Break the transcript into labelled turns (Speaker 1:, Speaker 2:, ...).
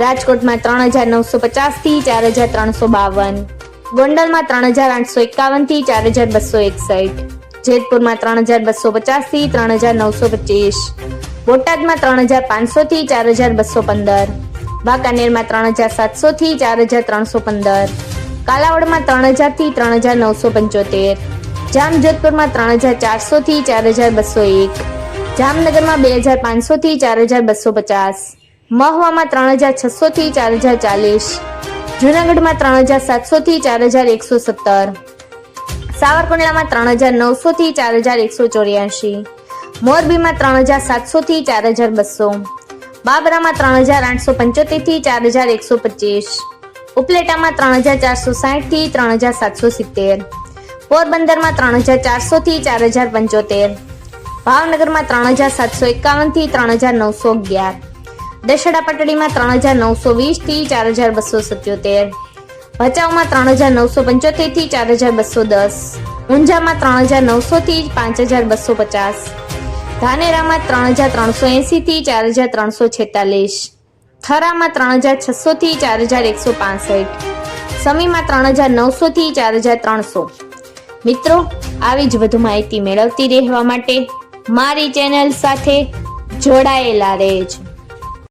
Speaker 1: રાજકોટમાં ત્રણ હજાર નવસો પચાસથી ચાર હજાર ત્રણસો બાવન. ગોંડલમાં ત્રણ હજાર આઠસો એકાવનથી ચાર હજાર બસો એકસઠ. જેતપુરમાં ત્રણ હજાર બસો પચાસથી ત્રણ હજાર નવસો પચીસ. બોટાદમાં ત્રણ હજાર પાંચસો થી ચાર હજાર બસો પંદર. વાંકાનેરમાં ત્રણ હજાર સાતસો થી ચાર હજાર ત્રણસો પંદર. કાલાવડમાં ત્રણ હજારથી ત્રણ હજાર નવસો પંચોતેર. જામજોધપુરમાં ત્રણ હજાર ચારસો થી ચાર હજાર બસો એક. જામનગરમાં બે હજાર પાંચસો થી ચાર હજાર બસો પચાસ. મહુવામાં ત્રણ હજાર છસો થી ચાર હજાર ચાલીસ જુનાગઢમાં ત્રણ હજાર સાતસો થી ચાર હજાર એકસો સત્તર સાવરકુંડલામાં ત્રણ હજાર નવસો થી ચાર હજાર એકસો ચોર્યાસી મોરબીમાં ત્રણ હજાર સાતસો થી ચાર હજાર બસો બાબરામાં ત્રણ હજાર આઠસો પંચોતેરથી ચાર હજાર એકસો પચીસ ઉપલેટામાં ત્રણ હજાર ચારસો સાઠથી ત્રણ હજાર સાતસો સિત્તેર પોરબંદરમાં ત્રણ હજાર ચારસો થી ચાર હજાર પંચોતેર ભાવનગરમાં ત્રણ હજાર સાતસો એકાવનથી ત્રણ હજાર નવસો અગિયાર દશેડા પટડીમાં ત્રણ હજાર નવસો વીસથી ચાર હજાર બસો સત્યોતેર, ભચાઉમાં ત્રણ હજાર નવસો પંચોતેરથી ચાર હજાર બસો દસ, ઊંઝામાં ત્રણ હજાર નવસો થી પાંચ હજાર બસો પચાસ, ધાનેરામાં ત્રણ હજાર ત્રણસો એંસીથી ચાર હજાર ત્રણસો છેતાલીસ, થરામાં ત્રણ હજાર છસો થી ચાર હજાર એકસો પાસઠ, સમીમાં ત્રણ હજાર નવસો થી ચાર હજાર ત્રણસો. મિત્રો, આવી જ વધુ માહિતી મેળવતી રહેવા માટે મારી ચેનલ સાથે જોડાયેલા રહેજો.